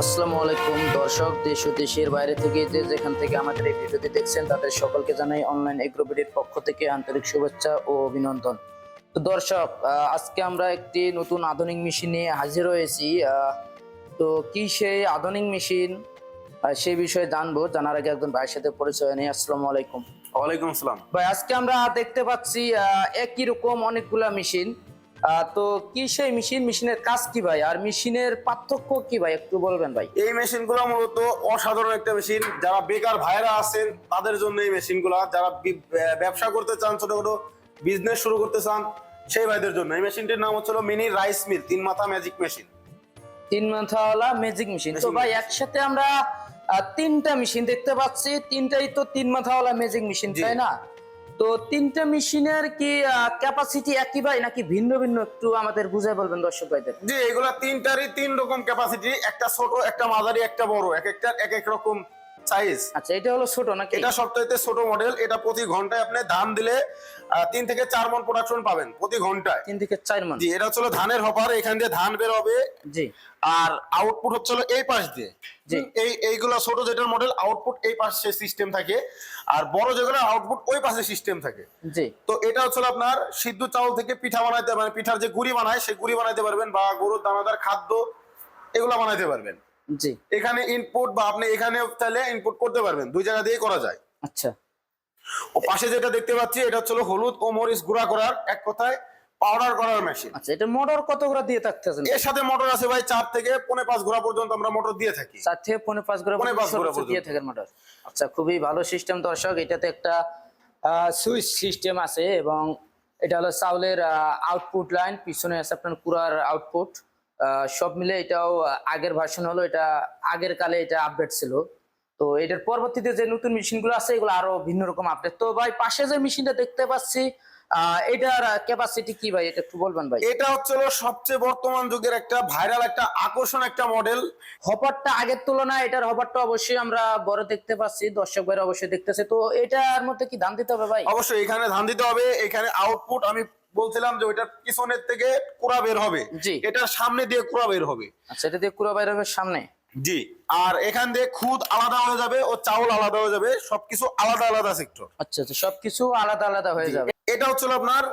আসসালামু আলাইকুম দর্শক দেশ ও দেশের বাইরে থেকে যে যেখান থেকে আমাদের এই ভিডিওটি দেখছেন তাদের সকলকে জানাই অনলাইন এগ্রোবিডির পক্ষ থেকে আন্তরিক শুভেচ্ছা ও অভিনন্দন। তো দর্শক আজকে আমরা একটি নতুন আধুনিক মেশিন নিয়ে হাজির হয়েছি। তো কি সেই আধুনিক মেশিন? সেই বিষয়ে জানব। জানার আগে একজন ভাইয়ের সাথে পরিচয় নেই। আসসালামু আলাইকুম। ওয়ালাইকুম আসসালাম। ভাই আজকে আমরা দেখতে পাচ্ছি একই রকম অনেকগুলা মেশিন। তো কি সেই মেশিন মেশিনের কাজ কি ভাই? আর মেশিনের পার্থক্য কি ভাই? একটু বলবেন ভাই। এই মেশিনগুলো মূলত অসাধারণ একটা মেশিন যারা বেকার ভাইরা আছেন তাদের জন্য এই মেশিনগুলো যারা ব্যবসা করতে চান ছোটখাটো বিজনেস শুরু করতে চান সেই ভাইদের জন্য। এই মেশিনটির নাম হচ্ছিল মিনি রাইস মিল তিন মাথা ম্যাজিক মেশিন তিন মাথাওয়ালা ম্যাজিক মেশিন তো ভাই একসাথে আমরা তিনটা মেশিন দেখতে পাচ্ছি। তিনটাই তো তিন মাথাওয়ালা ম্যাজিক মেশিন তাই না? তো তিনটা মেশিনের কি ক্যাপাসিটি একই ভাই নাকি ভিন্ন ভিন্ন? একটু আমাদের বুঝাই বলবেন দর্শক ভাইদের। জি, এগুলা তিনটারই তিন রকম ক্যাপাসিটি একটা ছোট, একটা মাঝারি, একটা বড়, এক একটা এক এক রকম সাইজ আচ্ছা এটা হলো ছোট নাকি? এটা সবচাইতে ছোট মডেল এটা প্রতি ঘন্টায় আপনি ধান দিলে তিন থেকে চার মন প্রোডাকশন পাবেন প্রতি ঘন্টায়। তিন থেকে চার মান। জি এটা হচ্ছিল ধানের হপার এখান দিয়ে ধান বের হবে। জি। আর আউটপুট হচ্ছিল এই পাশ দিয়ে। জি। এই এইগুলো ছোট যেটার মডেল আউটপুট এই পাশে সিস্টেম থাকে। আর বড় যেগুলো আউটপুট ওই পাশে সিস্টেম থাকে। জি। তো এটা হচ্ছিল আপনার সিদ্ধ চাউল থেকে পিঠা বানাইতে মানে পিঠার যে গুড়ি বানায় সেই গুড়ি বানাইতে পারবেন বা গরুর দানাদার খাদ্য এগুলো বানাইতে পারবেন। জি। এখানে ইনপুট বা আপনি এখানে তাহলে ইনপুট করতে পারবেন। দুই জায়গা দিয়ে করা যায়। আচ্ছা। ও পাশে যেটা দেখতে পাচ্ছি এটা হচ্ছে হলুদ ও মরিচ গুঁড়া করার এক কথায় পাউডার করার মেশিন আচ্ছা এটা মোটর কত করে দিয়ে থাকতেছেন এর সাথে মোটর আছে ভাই চার থেকে পৌনে পাঁচ ঘোড়া পর্যন্ত আমরা মোটর দিয়ে থাকি। চার থেকে পৌনে পাঁচ করে পৌনে পাঁচ ঘোড়া সর্বোচ্চ দিয়ে পর্যন্ত। থাকেন মোটর আচ্ছা খুবই ভালো সিস্টেম দর্শক। এটাতে একটা সুইচ সিস্টেম আছে এবং এটা হলো চাউলের আউটপুট লাইন পিছনে আছে আপনার কুড়ার আউটপুট সব মিলে এটাও আগের ভার্সন হলো এটা আগের কালে এটা আপডেট ছিল। তো এটার পরবর্তীতে যে নতুন মেশিনগুলো আছে এগুলো আরও ভিন্ন রকম আপডেট তো ভাই পাশে যে মেশিনটা দেখতে পাচ্ছি এটার ক্যাপাসিটি কি ভাই? এটা একটু বলবেন ভাই। এটা হচ্ছে সবচেয়ে বর্তমান যুগের একটা ভাইরাল একটা আকর্ষণ একটা মডেল হপারটা আগের তুলনায় এটার হপারটা অবশ্যই আমরা বড় দেখতে পাচ্ছি দর্শক ভাইরা অবশ্যই দেখতেছে। তো এটার মধ্যে কি দাম দিতে হবে ভাই? অবশ্যই এখানে ধান দিতে হবে এখানে আউটপুট আমি বলছিলাম যে ওইটার পিছনের থেকে কুড়া বের হবে। জি। এটার সামনে দিয়ে কুড়া বের হবে। আচ্ছা এটা দিয়ে কুড়া বাইরের সামনে? জি। আর এখান দিয়ে খুদ আলাদা হয়ে যাবে ও চাউল আলাদা হয়ে যাবে সবকিছু আলাদা আলাদা সেক্টর আচ্ছা আচ্ছা সবকিছু আলাদা আলাদা হয়ে যাবে। এটা হচ্ছে আপনার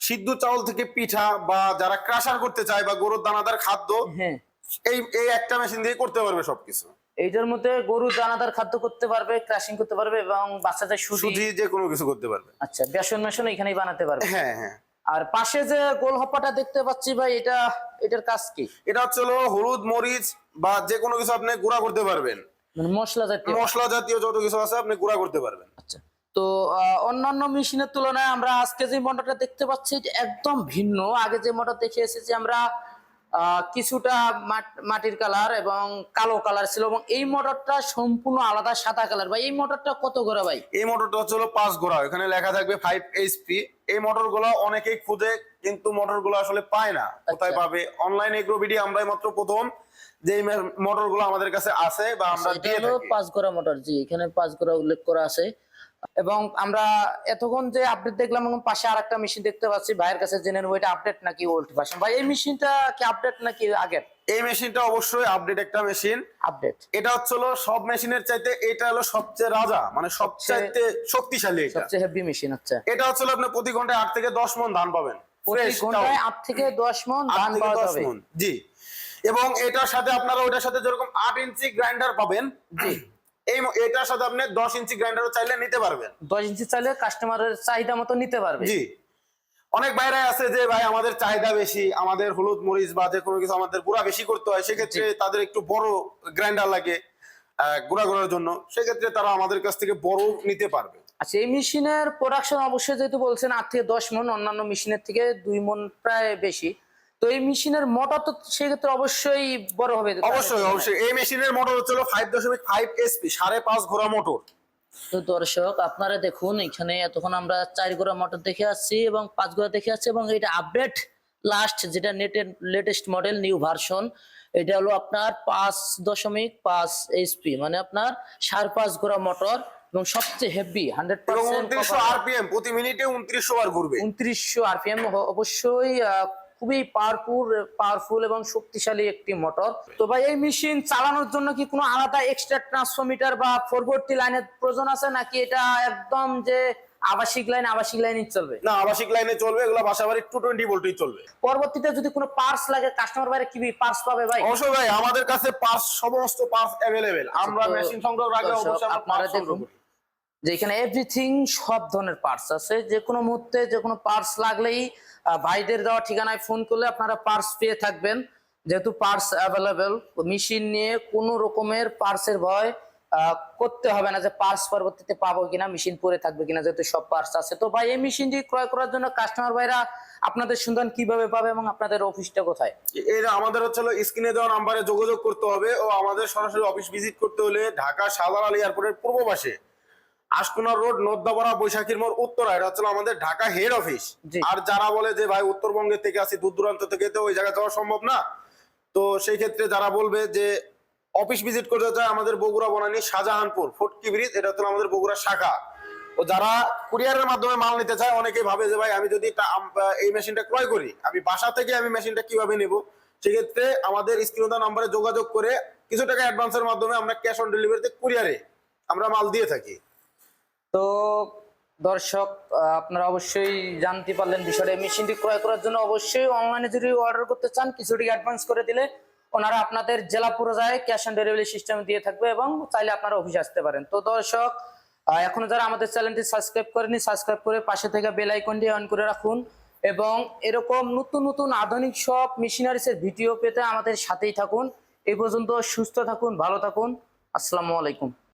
সিদ্ধ চাউল থেকে পিঠা বা যারা ক্রাশার করতে চায় বা গরুর দানাদার খাদ্য হ্যাঁ। এই এই একটা মেশিন দিয়ে করতে পারবে সবকিছু। এইটার মধ্যে গরু দানাদার খাদ্য করতে পারবে ক্রাশিং করতে পারবে এবং বাচ্চাদের সুজি সুজি যে কোনো কিছু করতে পারবে। আচ্ছা বেসন মেশন এখানেই বানাতে পারবে। হ্যাঁ হ্যাঁ। আর পাশে যে গোল হপাটা দেখতে পাচ্ছি ভাই এটা এটার কাজ কি? এটা হচ্ছে হলুদ মরিচ বা যে কোনো কিছু আপনি গুঁড়া করতে পারবেন। মানে মশলা জাতীয়। মশলা জাতীয় যত কিছু আছে আপনি গুঁড়া করতে পারবেন। আচ্ছা তো আহ, অন্যান্য মেশিনের তুলনায় আমরা আজকে যে মোটরটা দেখতে পাচ্ছি এটা একদম ভিন্ন। আগে যে মোটর দেখে এসেছি আমরা কিছুটা মাট- মাটির কালার এবং কালো কালার ছিল এবং এই মোটরটা সম্পূর্ণ আলাদা সাদা কালার ভাই, এই মোটরটা কত ঘোরা ভাই? এই মোটরটা হচ্ছে পাঁচ ঘোড়া। এখানে লেখা থাকবে ফাইভ এইচপি এই মোটরগুলো অনেকেই খুঁজে কিন্তু মোটরগুলো আসলে পায় না। কোথায় আচ্ছা। পাবে অনলাইন এগ্রোবিডি আমরাই মাত্র প্রথম যে মোটরগুলো আমাদের কাছে আছে বা আমরা দিয়ে থাকি। পাঁচ গোড়া মোটর জি এখানে পাঁচ গোড়া উল্লেখ করা আছে। এবং আমরা এতক্ষণ যে আপডেট দেখলাম এবং পাশে আরেকটা মেশিন দেখতে পাচ্ছি ভাইয়ের কাছে জেনে নেব এটা আপডেট নাকি ওল্ড ভার্সন ভাই এই মেশিনটা কি আপডেট নাকি আগের? এই মেশিনটা অবশ্যই আপডেট একটা মেশিন আপডেট এটা হচ্ছে হলো সব মেশিনের চাইতে এটা হলো সবচেয়ে রাজা মানে সবচাইতে শক্তিশালী এটা। সবচেয়ে হেভি মেশিন আচ্ছা। এটা হচ্ছে হলো আপনি প্রতি ঘন্টায় আট থেকে দশ মন ধান পাবেন। প্রতি ঘন্টায় আট থেকে দশ মন ধান পাওয়া যাবে। জি। এবং এটার সাথে আপনারা সাথে যেরকম আট ইঞ্চি গ্রাইন্ডার পাবেন জি। এই এটার সাথে আপনি দশ ইঞ্চি গ্রাইন্ডারও চাইলে নিতে পারবেন। দশ ইঞ্চি চাইলে কাস্টমারের চাহিদা মতো নিতে পারবে। জি। অনেক বাইরে আছে যে ভাই আমাদের চাহিদা বেশি আমাদের হলুদ মরিচ বা যে কোনো কিছু আমাদের গুঁড়া বেশি করতে হয় সেক্ষেত্রে তাদের একটু বড় গ্রাইন্ডার লাগে গুঁড়া করার জন্য। সেক্ষেত্রে তারা আমাদের কাছ থেকে বড় নিতে পারবে। আচ্ছা এই মেশিনের প্রোডাকশন অবশ্যই যেহেতু বলছেন আট থেকে দশ মন অন্যান্য মেশিনের থেকে দুই মন প্রায় বেশি। তো এই মেশিনের মোটর তো সেক্ষেত্রে অবশ্যই বড় হবে। অবশ্যই অবশ্যই। এই মেশিনের মোটর হচ্ছে ফাইভ দশমিক ফাইভ এসপি সাড়ে পাঁচ ঘোড়া মোটর তো দর্শক আপনারা দেখুন এখানে এতক্ষণ আমরা চার গোড়া মোটর দেখে আসছি এবং পাঁচ গোড়া দেখে আসছি এবং এটা আপডেট লাস্ট যেটা নেটের লেটেস্ট মডেল নিউ ভার্সন এটা হলো আপনার পাঁচ দশমিক পাঁচ এইচপি মানে আপনার সাড়ে পাঁচ গোড়া মোটর এবং সবচেয়ে হেভি হান্ড্রেড উনত্রিশশো আরপিএম প্রতি মিনিটে উনত্রিশশো বার ঘুরবে। উনত্রিশশো আরপিএম অবশ্যই খুবই পাওয়ারফুল পাওয়ারফুল এবং শক্তিশালী একটি মোটর তো ভাই এই মেশিন চালানোর জন্য কি কোনো আলাদা এক্সট্রা ট্রান্সফরমিটার বা ফরওয়ার্ডটি লাইনের প্রয়োজন আছে? নাকি এটা একদম যে আবাসিক লাইন আবাসিক লাইনই চলবে? না আবাসিক লাইনে চলবে এগুলো বাসাবাড়ি টু টোয়েন্টি ভোল্টই চলবে। পরবর্তীতে যদি কোনো পার্স লাগে কাস্টমার বাইরে কি পার্স পাবে ভাই? অবশ্যই ভাই আমাদের কাছে পার্স সমস্ত পার্স অ্যাভেলেবেল আমরা মেশিন সংগ্রহ রাখলে অবশ্যই আমরা আপনারা সংগ্রহ। যে এখানে এভরিথিং সব ধরনের পার্টস আছে। যে কোনো মুহূর্তে যে কোনো পার্টস লাগলেই ভাইদের দেওয়া ঠিকানায় ফোন করলে আপনারা পার্টস পেয়ে থাকবেন। যেহেতু পার্টস অ্যাভেলেবেল মেশিন নিয়ে কোনো রকমের পার্টসের ভয় করতে হবে না যে পার্টস পরবর্তীতে পাবো কিনা মেশিন পরে থাকবে কিনা, যেহেতু সব পার্টস আছে। তো ভাই, এই মেশিনটি ক্রয় করার জন্য কাস্টমার ভাইরা আপনাদের সন্ধান কীভাবে পাবে এবং আপনাদের অফিসটা কোথায়? এর আমাদের হচ্ছে স্ক্রিনে দেওয়া নাম্বারে যোগাযোগ করতে হবে ও আমাদের সরাসরি অফিস ভিজিট করতে হলে ঢাকা শাহজালাল আলী এয়ারপোর্টের পূর্ব পাশে। আশকুনা রোড নদ্দাপাড়া বৈশাখীর মোড় উত্তরা। এটা হচ্ছে আমাদের ঢাকা হেড অফিস আর যারা বলে যে ভাই উত্তরবঙ্গের থেকে আসি দূর দূরান্ত থেকে তো ওই জায়গায় যাওয়া সম্ভব না? তো সেই ক্ষেত্রে যারা বলবে যে অফিস ভিজিট করতে চায় আমাদের বগুড়া বনানী শাহজাহানপুর ফোর্টকি ব্রিজ এটা হচ্ছে আমাদের বগুড়া শাখা। ও যারা কুরিয়ারের মাধ্যমে মাল নিতে চায় অনেকেই ভাবে যে ভাই আমি যদি এই মেশিনটা ক্রয় করি আমি বাসা থেকে আমি মেশিনটা কীভাবে নেব? সেক্ষেত্রে আমাদের স্ক্রিনদা নাম্বারে যোগাযোগ করে কিছু টাকা অ্যাডভান্সের মাধ্যমে আমরা ক্যাশ অন ডেলিভারিতে কুরিয়ারে আমরা মাল দিয়ে থাকি। তো দর্শক আপনারা অবশ্যই জানতে পারলেন বিষয়টা। মেশিনটি ক্রয় করার জন্য অবশ্যই অনলাইনে যদি অর্ডার করতে চান, কিছুটি অ্যাডভান্স করে দিলে ওনারা আপনাদের জেলা পর্যায়ে ক্যাশ অন ডেলিভারি সিস্টেম দিয়ে থাকবে এবং চাইলে আপনারা অফিসে আসতে পারেন। তো দর্শক এখনও যারা আমাদের চ্যানেলটি সাবস্ক্রাইব করেনি সাবস্ক্রাইব করে পাশে থেকে বেল আইকনটি অন করে রাখুন এবং এরকম নতুন নতুন আধুনিক সব মেশিনারিসের ভিডিও পেতে আমাদের সাথেই থাকুন। এই পর্যন্ত সুস্থ থাকুন, ভালো থাকুন। আসসালামু আলাইকুম।